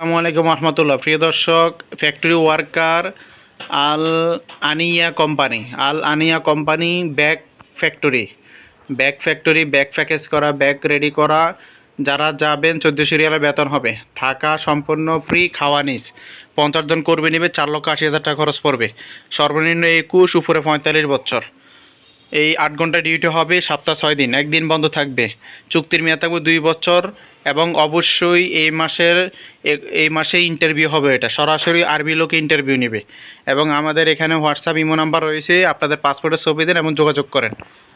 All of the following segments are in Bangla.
আসসালামু আলাইকুম রহমতুল্লাহ। প্রিয় দর্শক ফ্যাক্টরি ওয়ার্কার আল Ania company Al Ania company bag factory bag factory bag package করা ব্যাগ রেডি করা, যারা যাবেন চোদ্দোশো রিয়ালের বেতন হবে। থাকা সম্পূর্ণ ফ্রি খাওয়া নিস। পঞ্চাশ জন কর্মী নেবে, চার লক্ষ আশি হাজার টাকা খরচ পড়বে। সর্বনিম্ন একুশ, উপরে পঁয়তাল্লিশ বছর। এই আট ঘণ্টা ডিউটি হবে সপ্তাহ ছয় দিন, একদিন বন্ধ থাকবে। চুক্তির মেয়াদ থাকবে দুই বছর। এবং অবশ্যই এই মাসের এই মাসে ইন্টারভিউ হবে এটা। সরাসরি আরবি লোকে ইন্টারভিউ নেবে। এবং আমাদের এখানে হোয়াটসঅ্যাপ ইমো নাম্বার রয়েছে। আপনাদের পাসপোর্টের ছবি দেন এবং যোগাযোগ করেন।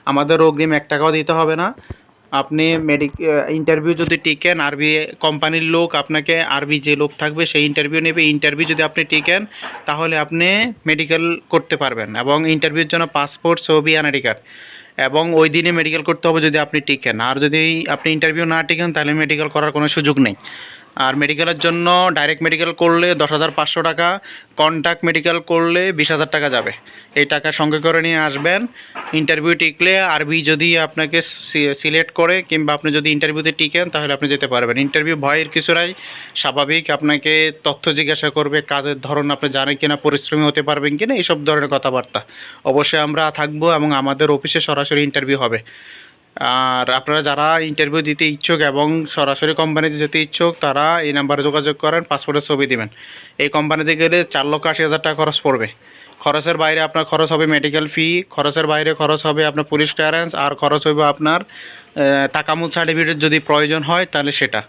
আমাদের অগ্রিম এক টাকাও দিতে হবে না। আপনি মেডিক ইন্টারভিউ যদি টিকেন, আরবি কোম্পানির লোক, আপনাকে আরবি যে লোক থাকবে, সেই ইন্টারভিউ নেবে। ইন্টারভিউ যদি আপনি টিকেন, তাহলে আপনি মেডিকেল করতে পারবেন। এবং ইন্টারভিউর জন্য পাসপোর্ট ছবি এনআইডি কার্ড এবং ওই দিনে মেডিকেল করতে হবে যদি আপনি টিকেন। আর যদি আপনি ইন্টারভিউ না টিকেন, তাহলে মেডিকেল করার কোনো সুযোগ নেই। আর মেডিকেলের জন্য ডাইরেক্ট মেডিকেল করলে দশ হাজার পাঁচশো টাকা কন্ট্যাক্ট মেডিকেল করলে বিশ হাজার টাকা যাবে। এই টাকা সঙ্গে করে নিয়ে আসবেন ইন্টারভিউ টিকলে আরবি যদি আপনাকে সিলেক্ট করে কিংবা আপনি যদি ইন্টারভিউতে টিকেন তাহলে আপনি যেতে পারবেন। ইন্টারভিউ ভয়ের কিছু নাই, স্বাভাবিক আপনাকে তথ্য জিজ্ঞাসা করবে, কাজের ধরন আপনি জানেন কিনা, পরিশ্রমী হতে পারবেন কিনা, এইসব ধরনের কথাবার্তা। অবশ্যই আমরা থাকব এবং আমাদের অফিসে সরাসরি ইন্টারভিউ হবে। আর আপনারা যারা ইন্টারভিউ দিতে ইচ্ছুক এবং সরাসরি কোম্পানিতে যেতে ইচ্ছুক, তারা এই নাম্বারে যোগাযোগ করেন পাসপোর্টের ছবি দেবেন। এই কোম্পানিতে গেলে চার লক্ষ আশি হাজার টাকা খরচ পড়বে। খরচের বাইরে আপনার খরচ হবে মেডিকেল ফি খরচের বাইরে খরচ হবে আপনার পুলিশ ক্লিয়ারেন্স আর খরচ হবে আপনার টাকা টাকামূল সার্টিফিকেট যদি প্রয়োজন হয়, তাহলে সেটা।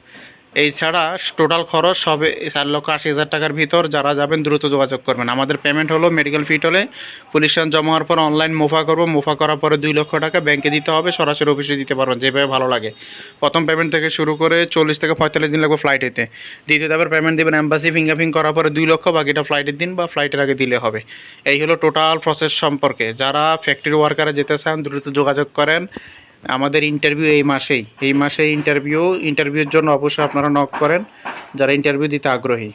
এই ছাড়া টোটাল খরচ হবে চার লক্ষ আশি হাজার টাকার ভিতর যারা যাবেন দ্রুত যোগাযোগ করবেন। আমাদের পেমেন্ট হলো মেডিকেল ফিট হলে পুলিশ জমা হওয়ার পর অনলাইন মুফা করব। মুফা করার পরে দুই লক্ষ টাকা ব্যাংকে দিতে হবে। সরাসরি অফিসে দিতে পারবেন, যেভাবে ভালো লাগে। প্রথম পেমেন্ট থেকে শুরু করে চল্লিশ থেকে পঁয়তাল্লিশ দিন লাগবে ফ্লাইটেতে দ্বিতীয় ধাপের পেমেন্ট দেবেন অ্যাম্বাসি ফিঙ্গারপ্রিন্ট করার পরে দুই লক্ষ, বাকিটা ফ্লাইটের দিন বা ফ্লাইটের আগে দিলে হবে। এই হলো টোটাল প্রসেস সম্পর্কে। যারা ফ্যাক্টরি ওয়ার্কারে যেতে চান, দ্রুত যোগাযোগ করেন। আমাদের ইন্টারভিউ এই মাসেই। এই মাসে ইন্টারভিউ ইন্টারভিউর জন্য অবশ্যই আপনারা নক করেন। যারা ইন্টারভিউ দিতে আগ্রহী।